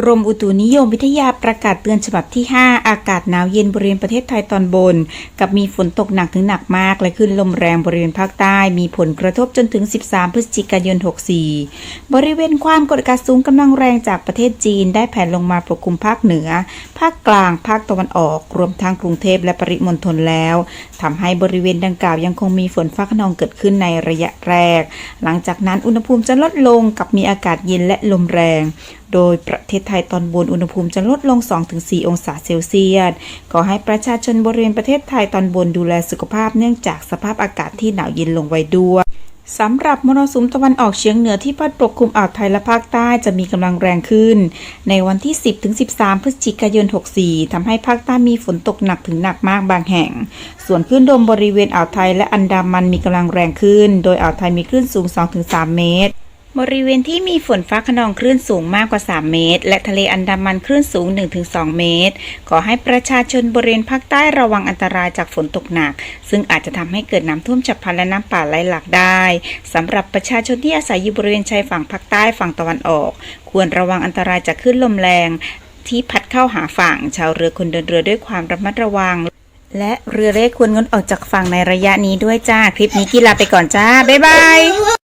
กรมอุตุนิยมวิทยาประกาศเตือนฉบับที่ 5 อากาศหนาวเย็นบริเวณประเทศไทยตอนบน กับมีฝนตกหนักถึงหนักมาก และคลื่นลมแรงบริเวณภาคใต้ มีผลกระทบจนถึง 13 พฤศจิกายน 64 บริเวณความกดอากาศสูงกำลังแรงจากประเทศจีนได้แผ่ลงมาปกคลุมภาคเหนือ ภาคกลาง ภาคตะวันออก รวมทั้งกรุงเทพและปริมณฑลแล้วทำให้บริเวณดังกล่าวยังคงมีฝนฟ้าขนองเกิดขึ้นในระยะแรก หลังจากนั้นอุณหภูมิจะลดลงกับมีอากาศเย็นและลมแรง โดยประเทศไทยตอนบนอุณหภูมิจะลดลง 2-4 องศาเซลเซียสขอให้ประชาชนบริเวณประเทศไทยตอนบนดูแลสุขภาพเนื่องจากสภาพอากาศที่หนาวเย็นลงไว้ด้วยสำหรับมรสุมตะวันออกเฉียงเหนือที่พัดปกคลุมอ่าวไทยและภาคใต้จะมีกำลังแรงขึ้น ในวันที่ 10-13 พฤศจิกายน 64 ทำให้ภาคใต้มีฝนตกหนักถึงหนักมากบางแห่ง ส่วนคลื่นลมบริเวณอ่าวไทยและอันดามันมีกำลังแรงขึ้น โดยอ่าวไทยมีคลื่นสูง 2-3 เมตร บริเวณที่มีฝนฟ้าขนองคลื่นสูงมากกว่า 3 เมตร และทะเลอันดามันคลื่นสูง 1-2 เมตร ขอให้ประชาชนบริเวณภาคใต้ระวังอันตรายจากฝนตกหนัก ซึ่งอาจจะทำให้เกิดน้ำท่วมฉับพลันและน้ำป่าไหลหลากได้สำหรับประชาชนที่อาศัยอยู่บริเวณชายฝั่งภาคใต้ฝั่งตะวันออก ควรระวังอันตรายจากคลื่นลมแรง ที่พัดเข้าหาฝั่ง ชาวเรือควรเดินเรือด้วยความระมัดระวัง และเรือเล็กควรงดออกจากฝั่งในระยะนี้ด้วยจ้า คลิปนี้กีฬาไปก่อนจ้า บ๊ายบาย